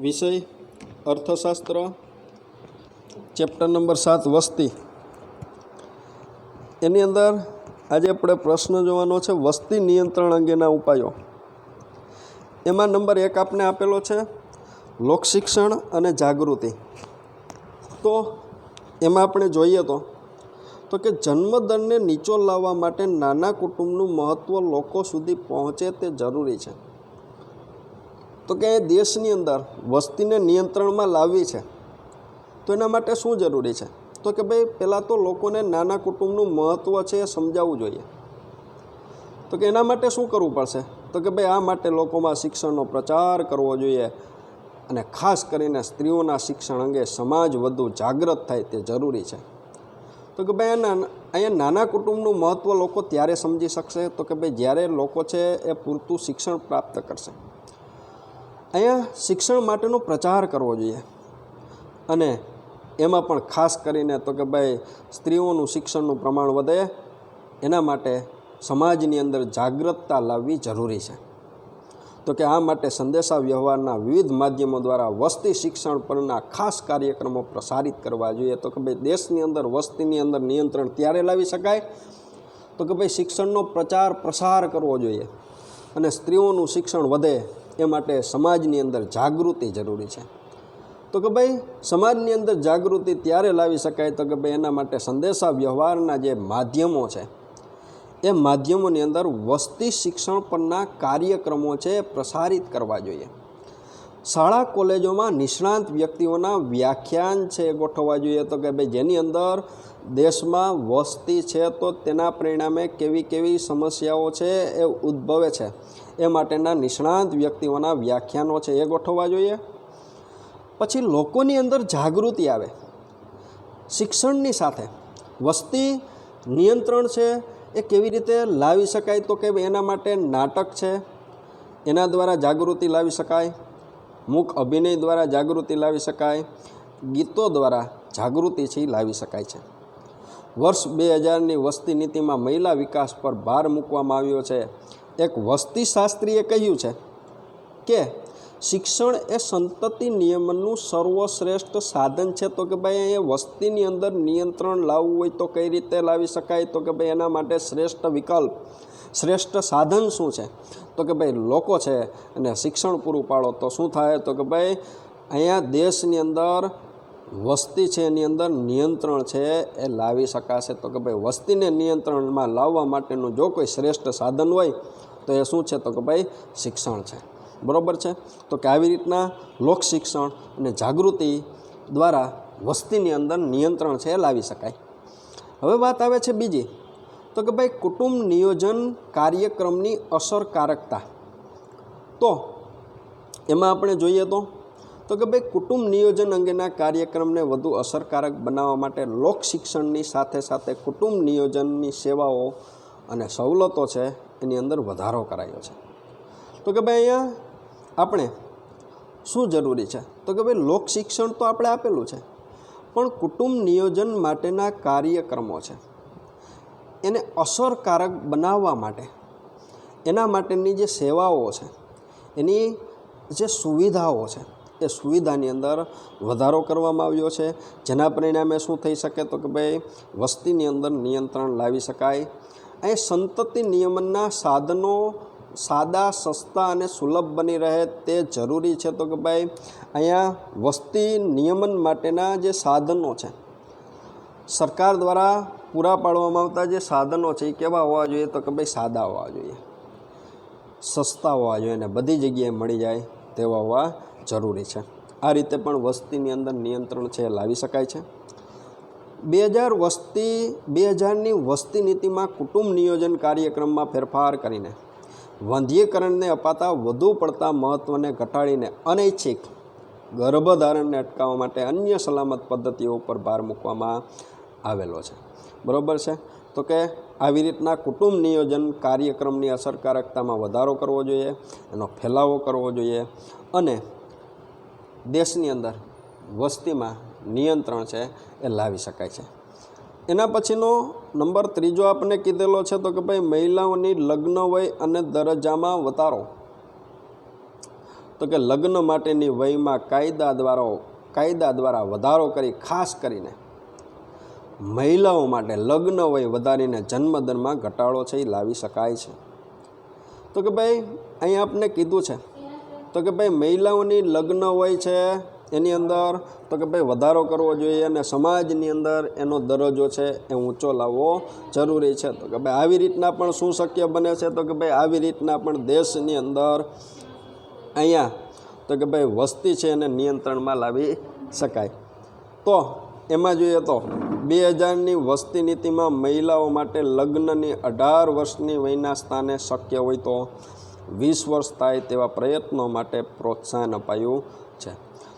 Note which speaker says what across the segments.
Speaker 1: વિષય, અર્થશાસ્ત્ર chapter number સાત, વસ્તી. એની અંદર આજે આપણે પ્રશ્ન જોવાનો છે, વસ્તી નિયંત્રણ અંગેના ઉપાયો. એમાં નંબર એક આપને આપેલો છે, લોકશિક્ષણ અને જાગૃતિ. તો એમાં આપણે જોઈએ તો તો કે જન્મદરને નીચો લાવવા માટે નાના કુટુંબનું મહત્ત્વ લોકો સુધી પહોંચે તે જરૂરી છે. તો કે દેશની અંદર વસ્તીને નિયંત્રણમાં લાવવી છે, તો એના માટે શું જરૂરી છે? તો કે ભાઈ, પહેલાં તો લોકોને નાના કુટુંબનું મહત્ત્વ છે એ સમજાવવું જોઈએ. તો કે એના માટે શું કરવું પડશે? તો કે ભાઈ, આ માટે લોકોમાં શિક્ષણનો પ્રચાર કરવો જોઈએ અને ખાસ કરીને સ્ત્રીઓના શિક્ષણ અંગે સમાજ વધુ જાગૃત થાય તે જરૂરી છે. તો કે ભાઈ એના અહીંયા નાના કુટુંબનું મહત્ત્વ લોકો ત્યારે સમજી શકશે? તો કે ભાઈ, જ્યારે લોકો છે એ પૂરતું શિક્ષણ પ્રાપ્ત કરશે. અહીંયા શિક્ષણ માટેનો પ્રચાર કરવો જોઈએ. અને એમાં પણ ખાસ કરીને તો કે ભાઈ સ્ત્રીઓનું શિક્ષણનું પ્રમાણ વધે, એના માટે સમાજની અંદર જાગૃતતા લાવવી જરૂરી છે. તો કે આ માટે સંદેશા વ્યવહારના વિવિધ માધ્યમો દ્વારા વસ્તી શિક્ષણ પરના ખાસ કાર્યક્રમો પ્રસારિત કરવા જોઈએ. તો કે ભાઈ દેશની અંદર વસ્તીની અંદર નિયંત્રણ ત્યારે લાવી શકાય? તો કે ભાઈ શિક્ષણનો પ્રચાર પ્રસાર કરવો જોઈએ. અને સ્ત્રીઓનું શિક્ષણ વધે એ માટે સમાજની અંદર જાગૃતિ જરૂરી છે. તો કે ભાઈ, સમાજની અંદર જાગૃતિ ત્યારે લાવી શકાય તો કે ભાઈ એના માટે સંદેશા વ્યવહારના જે માધ્યમો છે, એ માધ્યમોની અંદર વસ્તી શિક્ષણ પરના કાર્યક્રમો છે પ્રસારિત કરવા જોઈએ. શાળા કોલેજોમાં નિષ્ણાંત વ્યક્તિઓના વ્યાખ્યાન છે ગોઠવવા જોઈએ તો કે ભાઈ જેની અંદર દેશમાં વસ્તી છે તો તેના પરિણામે કેવી કેવી સમસ્યાઓ છે એ ઉદ્ભવે છે. એ માટેના નિષ્ણાંત વ્યક્તિઓના વ્યાખ્યાનો છે, એ ગોઠવવા જોઈએ. પછી લોકોની અંદર જાગૃતિ આવે. શિક્ષણની સાથે વસ્તી, નિયંત્રણ છે, એ કેવી રીતે લાવી શકાય તો કે એના માટે નાટક છે, એના દ્વારા જાગૃતિ લાવી શકાય. મૂક અભિનય દ્વારા જાગૃતિ લાવી શકાય. ગીતો દ્વારા જાગૃતિ છે લાવી શકાય છે. વર્ષ બે હજારની વસ્તી નીતિમાં મહિલા વિકાસ પર ભાર મૂકવામાં આવ્યો છે. એક વસ્તીશાસ્ત્રીએ કહ્યું છે કે શિક્ષણ એ સંતતિ નિયમનનું સર્વશ્રેષ્ઠ સાધન છે. તો કે ભાઈ અહીંયા વસ્તીની અંદર નિયંત્રણ લાવવું હોય તો કઈ રીતે લાવી શકાય? તો કે ભાઈ એના માટે શ્રેષ્ઠ વિકલ્પ, શ્રેષ્ઠ સાધન શું છે? તો કે ભાઈ લોકો છે અને શિક્ષણ પૂરું પાડો તો શું થાય? તો કે ભાઈ અહીંયા દેશની અંદર વસ્તી છે એની અંદર નિયંત્રણ છે એ લાવી શકાશે. તો કે ભાઈ વસ્તીને નિયંત્રણમાં લાવવા માટેનું જો કોઈ શ્રેષ્ઠ સાધન હોય, તો એ શું છે? તો કે ભાઈ શિક્ષણ છે. બરાબર છે? તો કે આવી રીતના લોક શિક્ષણ અને જાગૃતિ દ્વારા વસ્તીની અંદર નિયંત્રણ છે એ લાવી શકાય. હવે વાત આવે છે બીજી. તો કે ભાઈ કુટુંબ નિયોજન કાર્યક્રમની અસરકારકતા. તો એમાં આપણે જોઈએ તો તો કે ભાઈ કુટુંબ નિયોજન અંગેના કાર્યક્રમને વધુ અસરકારક બનાવવા માટે લોક શિક્ષણની સાથે સાથે કુટુંબ નિયોજનની સેવાઓ અને સવલતો છે એની અંદર વધારો કરાયો છે. તો કે ભાઈ અહીંયા આપણે શું જરૂરી છે? તો કે ભાઈ લોક શિક્ષણ તો આપણે આપેલું છે, પણ કુટુંબ નિયોજન માટેના કાર્યક્રમો છે. એને અસરકારક બનાવવા માટે, એના માટેની જે સેવાઓ છે, એની જે સુવિધાઓ છે એ સુવિધાની અંદર વધારો કરવામાં આવ્યો છે. જેના પરિણામે શું થઈ શકે તો કે ભાઈ, વસ્તીની અંદર નિયંત્રણ લાવી શકાય. અહીં સંતતિ નિયમનના સાધનો સાદા, સસ્તા અને સુલભ બની રહે તે જરૂરી છે તો કે ભાઈ, અહીંયા વસ્તી નિયમન માટેના જે સાધનો છે, સરકાર દ્વારા પૂરા પાડવામાં આવતા જે સાધનો છે, એ કેવા હોવા જોઈએ તો કે ભાઈ, સાદા હોવા જોઈએ. સસ્તા હોવા જોઈએ અને બધી જગ્યાએ મળી જાય તેવા હોવા જરૂરી છે. આ રીતે પણ વસ્તીની અંદર નિયંત્રણ છે લાવી શકાય છે. બે હજાર વસ્તી, બે હજારની વસ્તી નીતિમાં કુટુંબ નિયોજન કાર્યક્રમમાં ફેરફાર કરીને વંધ્યીકરણને અપાતા વધુ પડતા મહત્ત્વને ઘટાડીને અનૈચ્છિક ગર્ભધારણને અટકાવવા માટે અન્ય સલામત પદ્ધતિઓ ઉપર ભાર મૂકવામાં આવેલો છે. બરાબર છે? તો કે આવી રીતના કુટુંબ નિયોજન કાર્યક્રમની અસરકારકતામાં વધારો કરવો જોઈએ, એનો ફેલાવો કરવો જોઈએ અને દેશની અંદર વસ્તીમાં નિયંત્રણ છે એ લાવી શકાય છે. એના પછીનો નંબર ત્રીજો આપણે કીધેલો છે તો કે ભાઈ મહિલાઓની લગ્ન વય અને દરજ્જામાં વધારો. તો કે લગ્ન માટેની વયમાં કાયદા દ્વારા કાયદા દ્વારા વધારો કરી, ખાસ કરીને મહિલાઓ માટે લગ્ન વય વધારીને જન્મદરમાં ઘટાડો છે એ લાવી શકાય છે. તો કે ભાઈ અહીં આપને કીધું છે તો કે ભાઈ મહિલાઓની લગ્ન હોય છે એની અંદર, તો કે ભાઈ વધારો કરવો જોઈએ અને સમાજની અંદર એનો દરજ્જો છે એ ઊંચો લાવવો જરૂરી છે. તો કે ભાઈ આવી રીતના પણ શું શક્ય બને છે? તો કે ભાઈ આવી રીતના પણ દેશની અંદર અહીંયા, તો કે ભાઈ વસ્તી છે એને નિયંત્રણમાં લાવી શકાય. તો એમાં જોઈએ તો બે હજારની વસ્તી નીતિમાં મહિલાઓ માટે લગ્નની અઢાર વર્ષની વયના સ્થાને શક્ય હોય તો વીસ વર્ષ થાય તેવા પ્રયત્નો માટે પ્રોત્સાહન અપાયું છે.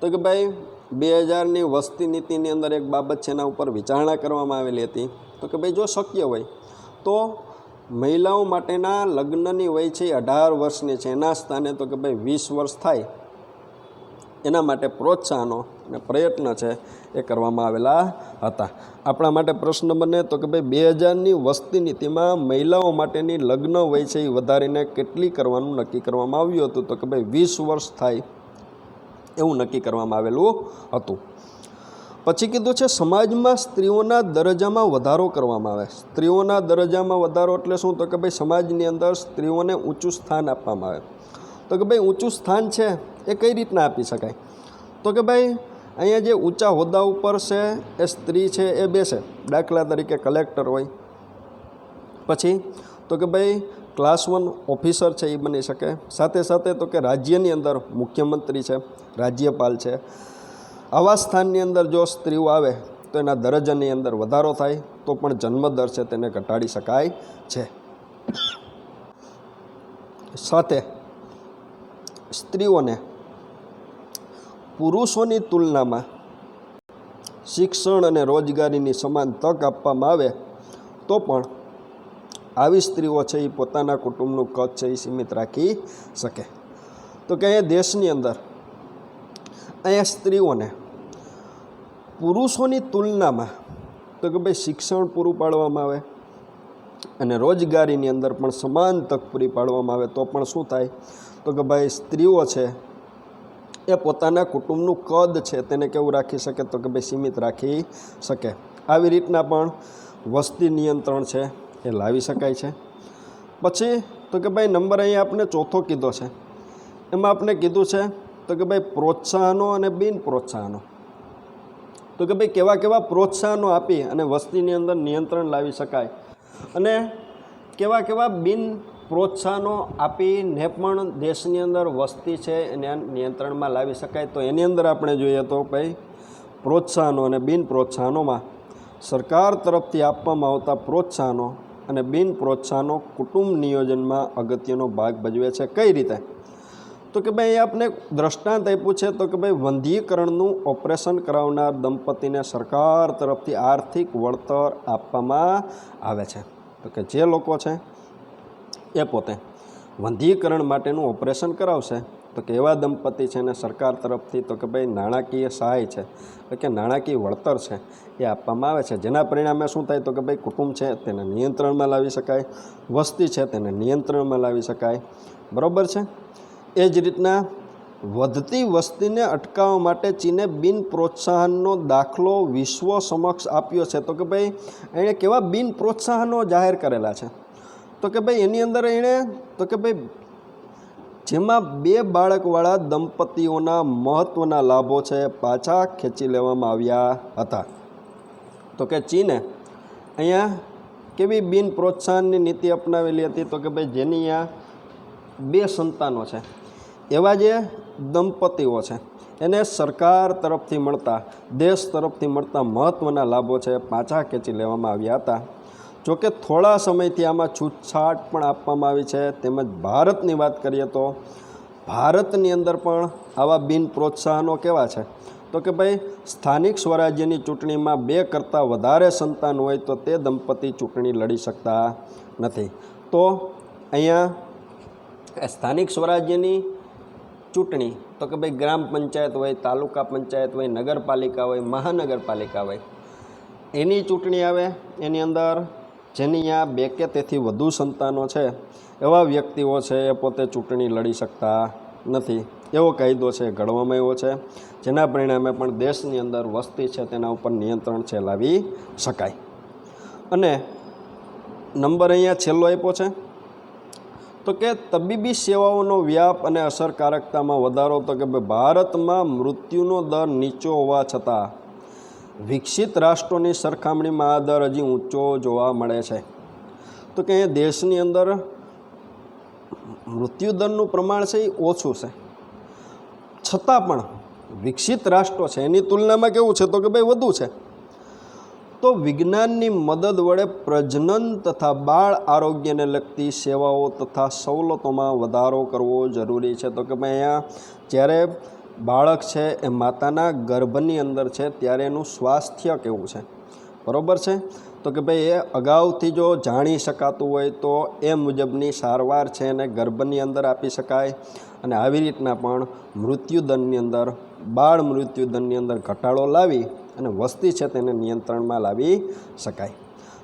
Speaker 1: તો કે ભાઈ, બે હજારની વસ્તી નીતિની અંદર એક બાબત છે એના ઉપર વિચારણા કરવામાં આવેલી હતી. તો કે ભાઈ, જો શક્ય હોય, તો મહિલાઓ માટેના લગ્નની વય છે અઢાર વર્ષની છે. એના સ્થાને તો કે ભાઈ, વીસ વર્ષ થાય એના માટે પ્રોત્સાહનો અને પ્રયત્ન છે એ કરવામાં આવેલા હતા. આપણા માટે પ્રશ્ન બને તો કે ભાઈ બે હજારની વસ્તી નીતિમાં મહિલાઓ માટેની લગ્ન વય છે એ વધારીને કેટલી કરવાનું નક્કી કરવામાં આવ્યું હતું તો કે ભાઈ, વીસ વર્ષ થાય એવું નક્કી કરવામાં આવેલું હતું. પછી કીધું છે, સમાજમાં સ્ત્રીઓના દરજ્જામાં વધારો કરવામાં આવે. સ્ત્રીઓના દરજ્જામાં વધારો એટલે શું? તો કે ભાઈ, સમાજની અંદર સ્ત્રીઓને ઊંચું સ્થાન આપવામાં આવે. તો કે ભાઈ, ઊંચું સ્થાન છે એ કઈ રીતના આપી શકાય? તો કે ભાઈ, અહીંયા જે ઊંચા હોદ્દા ઉપર છે, એ સ્ત્રી છે, એ બેસે, દાખલા તરીકે કલેક્ટર હોય. પછી, તો કે ભાઈ ક્લાસ વન ઓફિસર છે એ બની શકે. સાથે સાથે તો કે રાજ્યની અંદર મુખ્યમંત્રી છે, રાજ્યપાલ છે. આવા સ્થાનની અંદર જો સ્ત્રીઓ આવે, તો એના દરજ્જાની અંદર વધારો થાય, તો પણ જન્મદર છે તેને ઘટાડી શકાય છે. સાથે, સ્ત્રીઓને પુરુષોની તુલનામાં શિક્ષણ અને રોજગારીની સમાન તક આપવામાં આવે, તો પણ આવી સ્ત્રીઓ છે એ પોતાના કુટુંબનું કદ છે એ સીમિત રાખી શકે. તો કે અહીંયા દેશની અંદર અહીંયા સ્ત્રીઓને પુરુષોની તુલનામાં તો કે ભાઈ શિક્ષણ પૂરું પાડવામાં આવે અને રોજગારીની અંદર પણ સમાન તક પૂરી પાડવામાં આવે તો પણ શું થાય? તો કે ભાઈ સ્ત્રીઓ છે એ પોતાના કુટુંબનું કદ છે તેને કેવું રાખી શકે તો કે ભાઈ સીમિત રાખી શકે. આવી રીતના પણ વસ્તી નિયંત્રણ છે એ લાવી શકાય છે. પછી તો કે ભાઈ નંબર અહીંયા આપણે ચોથો કીધો છે. એમાં આપણે કીધું છે તો કે ભાઈ પ્રોત્સાહનો અને બિન પ્રોત્સાહનો તો કે ભાઈ કેવા કેવા પ્રોત્સાહનો આપી અને વસ્તીની અંદર નિયંત્રણ લાવી શકાય અને કેવા કેવા બિન પ્રોત્સાહનો આપીને પણ દેશની અંદર વસ્તી છે એને નિયંત્રણમાં લાવી શકાય. તો એની અંદર આપણે જોઈએ તો ભાઈ, પ્રોત્સાહનો અને બિન પ્રોત્સાહનોમાં સરકાર તરફથી આપવામાં આવતા પ્રોત્સાહનો અને બિન પ્રોત્સાહનો કુટુંબ નિયોજનમાં અગત્યનો ભાગ ભજવે છે. કઈ રીતે? તો કે ભાઈ, આપને દ્રષ્ટાંત આપ્યું છે તો કે ભાઈ, વંધ્યીકરણનું ઓપરેશન કરાવનાર દંપતીને સરકાર તરફથી આર્થિક વળતર આપવામાં આવે છે. તો કે જે લોકો છે એ પોતે વંધ્યીકરણ માટેનું ઓપરેશન કરાવશે. તો કે એવા દંપતી છે ને સરકાર તરફથી? તો કે ભાઈ નાણાકીય સહાય છે. એટલે કે નાણાકીય વળતર છે એ આપવામાં આવે છે. જેના પરિણામે શું થાય? તો કે ભાઈ કુટુંબ છે તેને નિયંત્રણમાં લાવી શકાય. વસ્તી છે તેને નિયંત્રણમાં લાવી શકાય. બરાબર છે? એ જ રીતના વધતી વસ્તીને અટકાવવા માટે ચીને બિન પ્રોત્સાહનનો દાખલો વિશ્વ સમક્ષ આપ્યો છે. તો કે ભાઈ એણે કેવા બિન પ્રોત્સાહનો જાહેર કરેલા છે? તો કે ભાઈ એની અંદર એણે, તો કે ભાઈ જેમાં બે બાળકવાળા દંપતીઓના મહત્ત્વના લાભો છે પાછા ખેંચી લેવામાં આવ્યા હતા. તો કે ચીને, અહીંયા કેવી બિન પ્રોત્સાહનની નીતિ અપનાવેલી હતી? તો કે ભાઈ જેની અહીંયા બે સંતાનો છે. એવા જે દંપતીઓ છે, એને સરકાર તરફથી મળતા, દેશ તરફથી મળતા મહત્ત્વના લાભો છે પાછા ખેંચી લેવામાં આવ્યા હતા. જોકે થોડા સમયથી આમાં છૂટછાટ પણ આપવામાં આવી છે. તેમજ ભારતની વાત કરીએ તો ભારતની અંદર પણ આવા બિન પ્રોત્સાહનો કેવા છે? તો કે ભાઈ, સ્થાનિક સ્વરાજ્યની ચૂંટણીમાં બે કરતાં વધારે સંતાન હોય તો તે દંપતી ચૂંટણી લડી શકતા નથી. તો અહીંયા સ્થાનિક સ્વરાજ્યની ચૂંટણી, તો કે ભાઈ ગ્રામ પંચાયત હોય, તાલુકા પંચાયત હોય, નગરપાલિકા હોય, મહાનગરપાલિકા હોય, એની ચૂંટણી આવે, એની અંદર જેની આ બે કે તેથી વધુ સંતાનો છે, એવા વ્યક્તિઓ છે, એ પોતે ચૂંટણી લડી શકતા નથી. એવો કાયદો છે, ઘડવામાં આવ્યો છે, જેના પરિણામે પણ દેશની અંદર વસ્તી છે, તેના ઉપર નિયંત્રણ છે લાવી શકાય. અને નંબર અહીંયા છેલ્લો આપ્યો છે, તો કે તબીબી સેવાઓનો વ્યાપ અને અસરકારકતામાં વધારો, તો કે ભારતમાં મૃત્યુનો દર નીચો હોવા છતાં વિકસિત રાષ્ટ્રોની સરખામણીમાં આ દર હજી ઊંચો જોવા મળે છે. તો કે દેશની અંદર મૃત્યુદરનું પ્રમાણ છે એ ઓછું છે. છતાં પણ વિકસિત રાષ્ટ્રો છે, એની તુલનામાં કેવું છે તો કે ભાઈ વધુ છે. તો વિજ્ઞાનની મદદ વડે પ્રજનન તથા બાળ આરોગ્યને લગતી સેવાઓ તથા સવલતોમાં વધારો કરવો જરૂરી છે. તો કે ભાઈ અહીંયા જ્યારે બાળક છે એ માતાના ગર્ભની અંદર છે ત્યારે એનું સ્વાસ્થ્ય કેવું છે? બરાબર છે? તો કે ભાઈ એ અગાઉથી જો જાણી શકાતું હોય તો એ મુજબની સારવાર છે એને ગર્ભની અંદર આપી શકાય અને આવી રીતના પણ મૃત્યુદરની અંદર, બાળ મૃત્યુદરની અંદર ઘટાડો લાવી અને વસ્તી છે તેને નિયંત્રણમાં લાવી શકાય.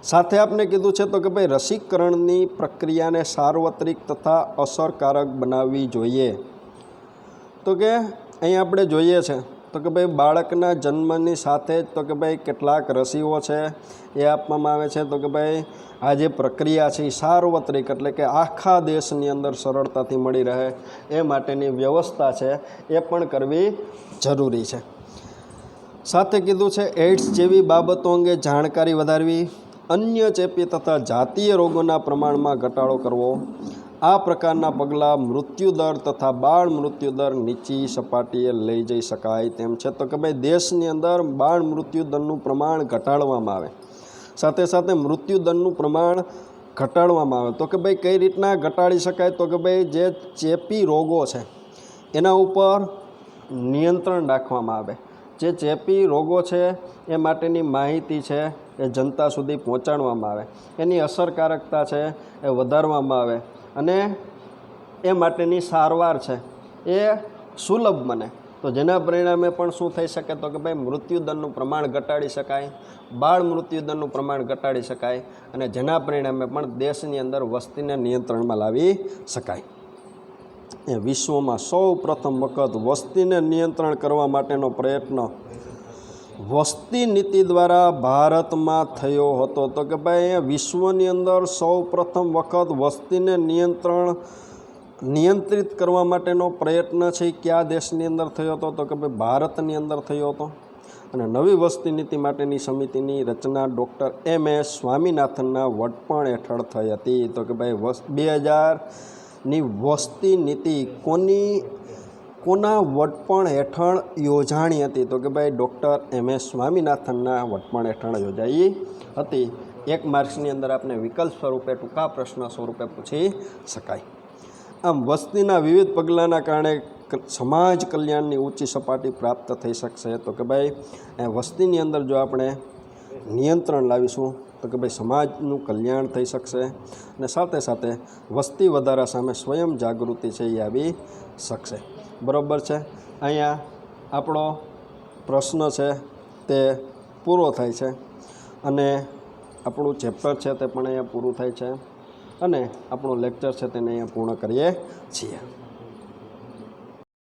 Speaker 1: સાથે આપણે કીધું છે તો કે ભાઈ રસીકરણની પ્રક્રિયાને સાર્વત્રિક તથા અસરકારક બનાવવી જોઈએ. તો કે અહીં આપણે જોઈએ છે તો કે ભાઈ બાળકના જન્મની સાથે જ તો કે ભાઈ કેટલાક રસીઓ છે, એ આપવામાં આવે છે. તો કે ભાઈ આ જે પ્રક્રિયા છે, એ સાર્વત્રિક એટલે કે આખા દેશની અંદર સરળતાથી મળી રહે એ માટેની વ્યવસ્થા છે, એ પણ કરવી જરૂરી છે. સાથે કીધું છે એડ્સ જેવી બાબતો અંગે જાણકારી વધારવી, અન્ય ચેપી તથા જાતીય રોગોના પ્રમાણમાં ઘટાડો કરવો આ પ્રકારના પગલાં મૃત્યુદર તથા બાળ મૃત્યુદર નીચી સપાટીએ લઈ જઈ શકાય તેમ છે. તો કે ભાઈ દેશની અંદર બાળ મૃત્યુદરનું પ્રમાણ ઘટાડવામાં આવે. સાથે સાથે મૃત્યુદરનું પ્રમાણ ઘટાડવામાં આવે. તો કે ભાઈ કઈ રીતના ઘટાડી શકાય? તો કે ભાઈ જે ચેપી રોગો છે, એના ઉપર નિયંત્રણ રાખવામાં આવે. જે ચેપી રોગો છે, એ માટેની માહિતી છે, એ જનતા સુધી પહોંચાડવામાં આવે. એની અસરકારકતા છે, એ વધારવામાં આવે. અને એ માટેની સારવાર છે. એ સુલભ બને તો જેના પરિણામે પણ શું થઈ શકે તો કે ભાઈ મૃત્યુદરનું પ્રમાણ ઘટાડી શકાય, બાળ મૃત્યુદરનું પ્રમાણ ઘટાડી શકાય અને જેના પરિણામે પણ દેશની અંદર વસ્તીને નિયંત્રણમાં લાવી શકાય. એ વિશ્વમાં સૌ પ્રથમ વખત વસ્તીને નિયંત્રણ કરવા માટેનો પ્રયત્ન વસ્તી નીતિ દ્વારા ભારતમાં થયો હતો. તો કે ભાઈ વિશ્વની અંદર સૌ પ્રથમ વખત વસ્તીને નિયંત્રણ, નિયંત્રિત કરવા માટેનો પ્રયત્ન છે કયા દેશની અંદર થયો હતો? તો કે ભાઈ, ભારતની અંદર થયો હતો. અને નવી વસ્તી નીતિ માટેની સમિતિની રચના ડૉક્ટર એમ એસ સ્વામિનાથનના વડપણ હેઠળ થઈ હતી. તો કે ભાઈ, વસ, બે હજારની વસ્તી નીતિ કોની કોના વડપણ હેઠળ યોજાણી હતી. તો કે ભાઈ ડૉક્ટર એમ. એસ. સ્વામિનાથનના વડપણ હેઠળ યોજાઈ હતી. એક માર્ક્સની અંદર આપણે વિકલ્પ સ્વરૂપે, ટૂંકા પ્રશ્ન સ્વરૂપે પૂછી શકાય. આમ વસ્તીના વિવિધ પગલાંના કારણે સમાજ કલ્યાણની ઊંચી સપાટી પ્રાપ્ત થઈ શકશે. તો કે ભાઈ વસ્તીની અંદર જો આપણે નિયંત્રણ લાવીશું, તો કે ભાઈ સમાજનું કલ્યાણ થઈ શકશે. અને સાથે સાથે વસ્તી વધારા સામે સ્વયં જાગૃતિ છે એ આવી શકશે. બરાબર છે? અહીંયા આપણો પ્રશ્ન છે તે પૂરો થાય છે અને આપણું ચેપ્ટર છે તે પણ અહીંયા પૂરું થાય છે અને આપણું લેક્ચર છે તેને અહીંયા પૂર્ણ કરીએ છીએ.